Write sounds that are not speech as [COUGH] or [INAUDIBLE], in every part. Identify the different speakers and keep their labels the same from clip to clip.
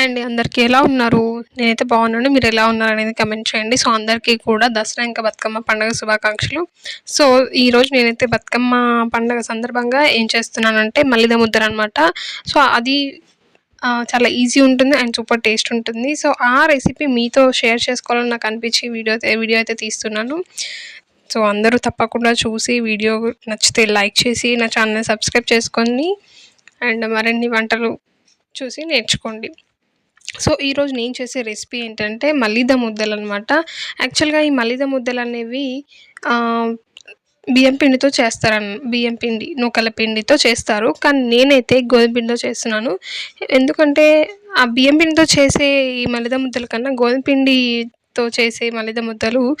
Speaker 1: Hi అండి. అందరికీ ఎలా ఉన్నారు? నేనైతే బాగున్నాను. మీరు ఎలా ఉన్నారు అనేది కమెంట్ చేయండి. సో అందరికీ కూడా దసరా ఇంకా బతుకమ్మ పండుగ శుభాకాంక్షలు. సో ఈరోజు నేనైతే బతుకమ్మ పండుగ సందర్భంగా ఏం చేస్తున్నానంటే మల్లిద ముద్దర అనమాట సో అది చాలా ఈజీ ఉంటుంది అండ్ సూపర్ టేస్ట్ ఉంటుంది. సో ఆ రెసిపీ మీతో షేర్ చేసుకోవాలని నాకు అనిపించి వీడియో వీడియో అయితే తీస్తున్నాను. సో అందరూ తప్పకుండా చూసి వీడియో నచ్చితే లైక్ చేసి నా ఛానల్ సబ్స్క్రైబ్ చేసుకొని అండ్ మరిన్ని వంటలు చూసి నేర్చుకోండి. సో ఈరోజు నేను చేసే రెసిపీ ఏంటంటే మల్లిద ముద్దలు అనమాట యాక్చువల్గా ఈ మలిద ముద్దలు అనేవి బియ్యం పిండితో చేస్తారన్ బియ్యం పిండి నూకల పిండితో చేస్తారు. కానీ నేనైతే గోధుమ పిండితో చేస్తున్నాను. ఎందుకంటే ఆ బియ్యం పిండితో చేసే ఈ మలిద ముద్దల కన్నా గోధుమ పిండితో చేసే మలిద ముద్దలు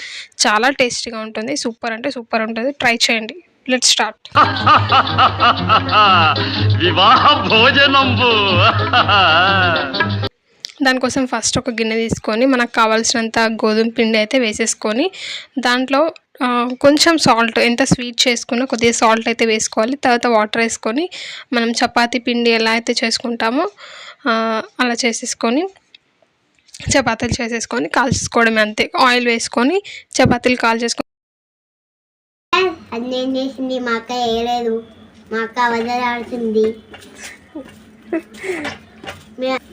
Speaker 1: చాలా టేస్టీగా ఉంటుంది. సూపర్ అంటే సూపర్ ఉంటుంది. ట్రై చేయండి. Let start. [LAUGHS]
Speaker 2: వివాహ భోజనంబు. [LAUGHS]
Speaker 1: దానికోసం ఫస్ట్ ఒక గిన్నె తీసుకొని మనకు కావాల్సినంత గోధుమ పిండి అయితే వేసేసుకొని దాంట్లో కొంచెం సాల్ట్ ఎంత స్వీట్ చేసుకున్నా కొద్దిగా సాల్ట్ అయితే వేసుకోవాలి. తర్వాత వాటర్ వేసుకొని మనం చపాతీ పిండి ఎలా అయితే చేసుకుంటామో అలా చేసేసుకొని చపాతీలు చేసేసుకొని కాల్చేసుకోవడమే అంతే. ఆయిల్ వేసుకొని చపాతీలు కాల్ చేసుకొని
Speaker 3: అది నేను చేసింది మా అక్క వేయలేదు మా అక్క వదలాడుతుంది [LAUGHS]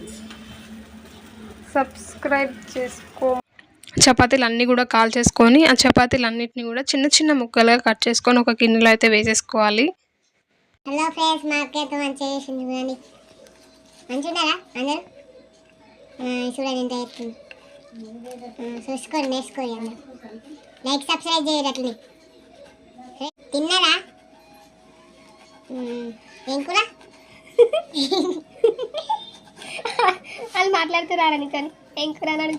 Speaker 1: సబ్స్క్రైబ్ చేసుకో. చపాతీలు అన్నీ కూడా కాల్ చేసుకొని ఆ చపాతీలు అన్నిటిని కూడా చిన్న చిన్న ముక్కలుగా కట్ చేసుకొని ఒక గిన్నెలో అయితే వేసేసుకోవాలి.
Speaker 3: హలో ఫ్రెండ్స్ మా అక్క అయితే మంచిగా చేసింది చూడండి. మంచిగా అందరు? చూడండి ఎంత ఎత్తుంది చూసుకోండి నేర్చుకోండి అందరు. లైక్ సబ్స్క్రైబ్ చేయరు అట్లనే. తిన్నారా? ఏం కూడా
Speaker 4: ఏం కూర అని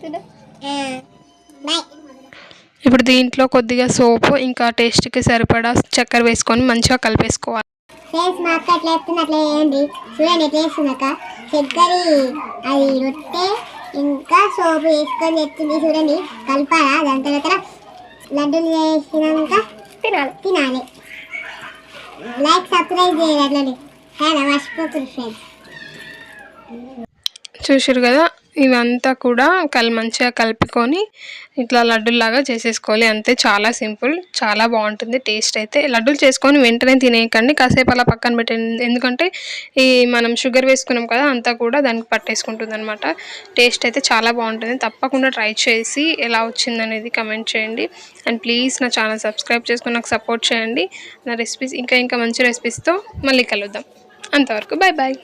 Speaker 1: ఇప్పుడు దీంట్లో కొద్దిగా సోపు ఇంకా టేస్ట్కి సరిపడా చక్కెర వేసుకొని మంచిగా కలిపేసుకోవాలి.
Speaker 3: ఫ్రెండ్స్ మా అక్క ఎట్లా చెప్తుంది అట్లా వేయండి చూడండి ఎట్లా వేస్తుంది అక్క. చక్కెర అది రొట్టె ఇంకా సోపు వేసుకొని చెప్తుంది చూడండి. కలపాలా? దాని తర్వాత లడ్డూలు వేసినాక
Speaker 4: తినాలి.
Speaker 3: తినాలి. లైక్ సబ్స్క్రైబ్ చేయాలి అట్లనే. చాలా మర్చిపోతుంది ఫ్రెండ్స్
Speaker 1: చూసారు కదా ఇవంతా కూడా కలి మంచిగా కలుపుకొని ఇట్లా లడ్డుల్లాగా చేసేసుకోవాలి. అంతే చాలా సింపుల్ చాలా బాగుంటుంది టేస్ట్ అయితే. లడ్డూలు చేసుకొని వెంటనే తినేయకండి కాసేపు అలా పక్కన పెట్టండి. ఎందుకంటే ఈ మనం షుగర్ వేసుకున్నాం కదా అంతా కూడా దానికి పట్టేసుకుంటుంది అనమాట టేస్ట్ అయితే చాలా బాగుంటుంది. తప్పకుండా ట్రై చేసి ఎలా వచ్చిందనేది కమెంట్ చేయండి. అండ్ ప్లీజ్ నా ఛానల్ సబ్స్క్రైబ్ చేసుకుని నాకు సపోర్ట్ చేయండి. నా రెసిపీస్ ఇంకా ఇంకా మంచి రెసిపీస్తో మళ్ళీ కలుద్దాం. అంతవరకు బాయ్ బాయ్